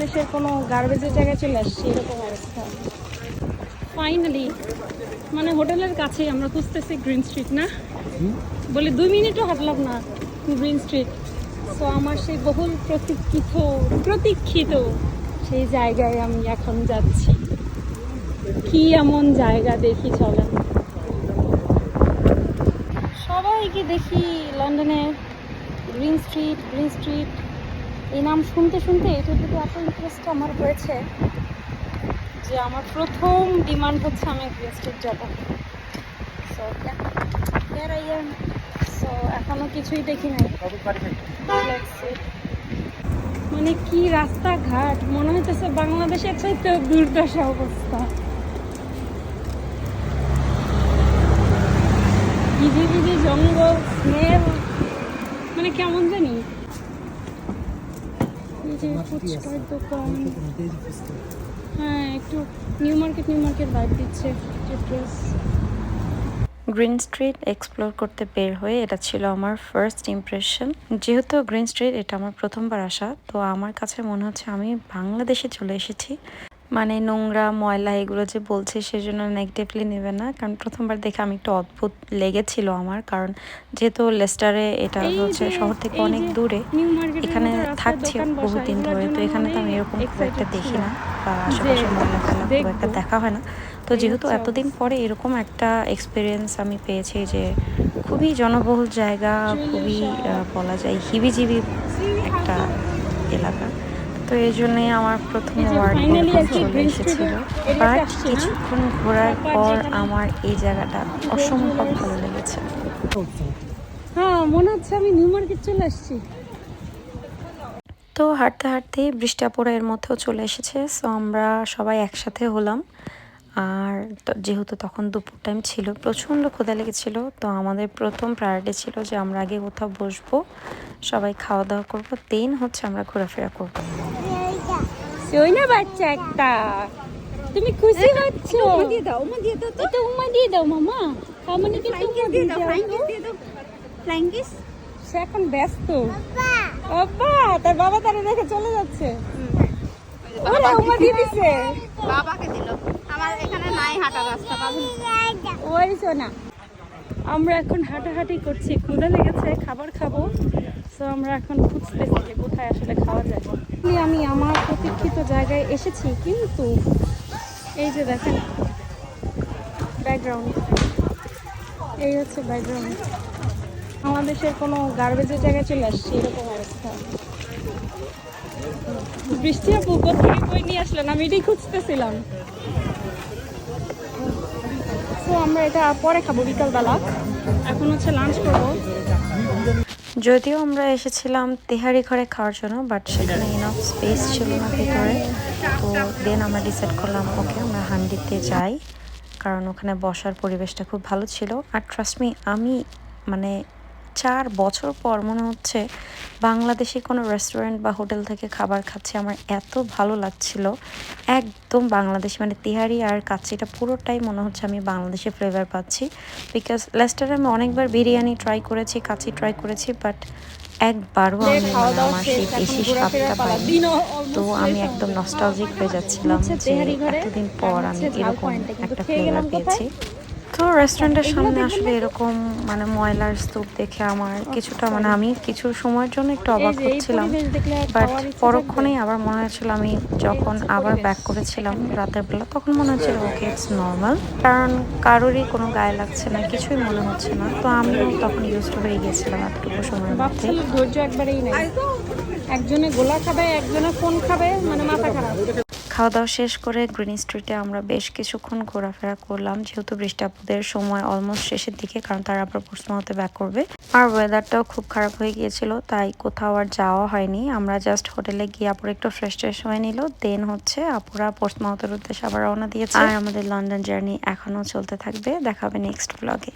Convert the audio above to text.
বাংলাদেশের কোনো গার্বেজের জায়গায় চলে আসছি এরকম অবস্থা। ফাইনালি মানে হোটেলের কাছেই আমরা খুঁজতেছি গ্রিন স্ট্রিট না? বলে দুই মিনিটও হাঁটলাম না গ্রিন স্ট্রিট তো আমার সেই বহুল প্রতীক্ষিত প্রতীক্ষিত সেই জায়গায় আমি এখন যাচ্ছি। কি এমন জায়গা দেখি চলেন। সবাইকে দেখি লন্ডনে গ্রিন স্ট্রিট গ্রিন স্ট্রিট এই নাম শুনতে শুনতে এটার প্রতি এত ইন্টারেস্ট আমার হয়েছে যে আমার প্রথম ডিমান্ড হচ্ছে আমি গ্রিন স্ট্রিট যাব সো সো এখনও কিছুই দেখি নাই. মানে কি রাস্তাঘাট? মনে হইতেছে বাংলাদেশের চাইতে দুর্দশা অবস্থা। বিধি জঙ্গল স্মেল মানে কেমন জানি যে ফুচকার দোকান। হ্যাঁ একটু new market new market bike দিচ্ছে ড্রেস গ্রিন স্ট্রিট এক্সপ্লোর করতে বের হয়ে এটা ছিল আমার ফার্স্ট ইমপ্রেশন যেহেতু গ্রিন স্ট্রিট এটা আমার প্রথমবার আসা তো আমার কাছে মনে হচ্ছে আমি বাংলাদেশে চলে এসেছি। মানে নোংরা ময়লা এগুলো যে বলছে সেজন্য নেগেটিভলি নেবে না। কারণ প্রথমবার দেখে আমি একটু অদ্ভুত লেগেছিল আমার। কারণ যেহেতু লেস্টারে এটা হচ্ছে শহর থেকে অনেক দূরে এখানে থাকছি বহুদিন ধরে। তো এখানে তো আমি এরকম খুব একটা দেখি না বা আশেপাশে ময়লা ফেলা খুব একটা দেখা হয় না। তো যেহেতু এতদিন পরে এরকম একটা এক্সপিরিয়েন্স আমি পেয়েছি যে খুবই জনবহুল জায়গা খুবই বলা যায় হিবিজিবি একটা এলাকা। তো এই জন্যই আমার প্রথম চলে এসেছিল। বাট কিছুক্ষণ ঘোরার পর আমার এই জায়গাটা অসম্ভব ভালো লেগেছে। হ্যাঁ মনে হচ্ছে আমি নিউ মার্কেট চলে আসছি। তো হাঁটতে হাঁটতে বৃষ্টি আপুরা এর মধ্যেও চলে এসেছে সো আমরা সবাই একসাথে হলাম। আর যেহেতু তখন দুপুর টাইম ছিল প্রচণ্ড ক্ষুধা লেগেছিল তো আমাদের প্রথম প্রায়োরিটি ছিল যে আমরা আগে কোথাও বসবো সবাই খাওয়া দাওয়া করব দেন হচ্ছে আমরা ঘোরাফেরা করব। না বাচ্চা একটা। তুমি খুশি হচ্ছ? দিয়ে দাও উমা দিয়ে দাও তো। এটা উম্মা দিয়ে দাও মামা। দিয়ে দাও দিয়ে সে এখন ব্যস্ত। বাবা। তার বাবা তারে রেখে চলে যাচ্ছে। ওরে উম্মা দিয়ে দিছে। বাবাকে দিল। আমার এখানে নাই হাঁটা রাস্তা পাবেন ওই শোনা আমরা এখন হাঁটাহাঁটি করছি। ক্ষুধা লেগেছে খাবার খাব। তো আমরা এখন খুঁজতেছি যে কোথায় আসলে খাওয়া যায়। আমি আমার প্রতীক্ষিত জায়গায় এসেছি কিন্তু এই যে দেখেন ব্যাকগ্রাউন্ড এই হচ্ছে ব্যাকগ্রাউন্ড বাংলাদেশের কোনো গার্বেজের জায়গায় চলে আসছি এরকম অবস্থা। বৃষ্টি আপু কোথায় বই নিয়ে আসলেন? আমি এটাই খুঁজতেছিলাম। তো আমরা এটা পরে খাব, বিকালবেলা। এখন হচ্ছে লাঞ্চ করব। যদিও আমরা এসেছিলাম তেহারি ঘরে খাওয়ার জন্য বাট সেখানে ইনফ স্পেস ছিল না ভিতরে। তো দেন আমরা ডিসাইড করলাম ওকে আমরা হান্ডিতে যাই। কারণ ওখানে বসার পরিবেশটা খুব ভালো ছিল। আর ট্রাস্ট মি আমি মানে চার বছর পর মনে হচ্ছে বাংলাদেশে কোনো রেস্টুরেন্ট বা হোটেল থেকে খাবার খাচ্ছি। আমার এত ভালো লাগছিল। একদম বাংলাদেশি মানে তিহারি আর কাচ্চিটা পুরোটাই মনে হচ্ছে আমি বাংলাদেশে ফ্লেভার পাচ্ছি। বিকজ লেস্টারে আমি অনেকবার বিরিয়ানি ট্রাই করেছি কাচ্চি ট্রাই করেছি বাট একবারও আমি মানে আমার সেই বেশি স্বাদটা পাইনি। তো আমি একদম। নস্টালজিক হয়ে যাচ্ছিলাম যে এতদিন পর আমি এরকম একটা ফ্লেভার পেয়েছি। তো রেস্টুরেন্টের সামনে আসলে এরকম মানে ময়লার স্তূপ দেখে আমার কিছুটা মানে আমি কিছু সময়ের জন্য একটু অবাক হচ্ছিলাম। বাট পরক্ষণেই আবার মনে হচ্ছিল আমি যখন আবার ব্যাক করেছিলাম রাতের বেলা তখন মনে হচ্ছিল ওকে ইটস নর্মাল কারণ কারোরই কোনো গায়ে লাগছে না কিছুই মনে হচ্ছে না। তো আমিও তখন ইউজ হয়ে গিয়েছিলাম এতটুকু সময়ের মধ্যে। বাচ্চাদের ধৈর্য একবারেই নেই। একজনে গোলা খাবে একজনে ফোন খাবে মানে মাথা খারাপ। খাওয়া দাওয়া শেষ করে গ্রিন স্ট্রিটে আমরা বেশ কিছুক্ষণ ঘোরাফেরা করলাম। যেহেতু বৃষ্টি আপুদের সময় অলমোস্ট শেষের দিকে, কারণ তারা আবার পোস্টমাউতে ব্যাক করবে। আর ওয়েদারটাও খুব খারাপ হয়ে গিয়েছিল, তাই কোথাও আর যাওয়া হয়নি। আমরা জাস্ট হোটেলে গিয়ে আপুর একটু ফ্রেশ ট্রেশ হয়ে নিল। দেন হচ্ছে আপুরা পোস্টমাউতের উদ্দেশ্যে আবার রওনা দিয়েছে। আর আমাদের লন্ডন জার্নি এখনও চলতে থাকবে। দেখা হবে নেক্সট ব্লগে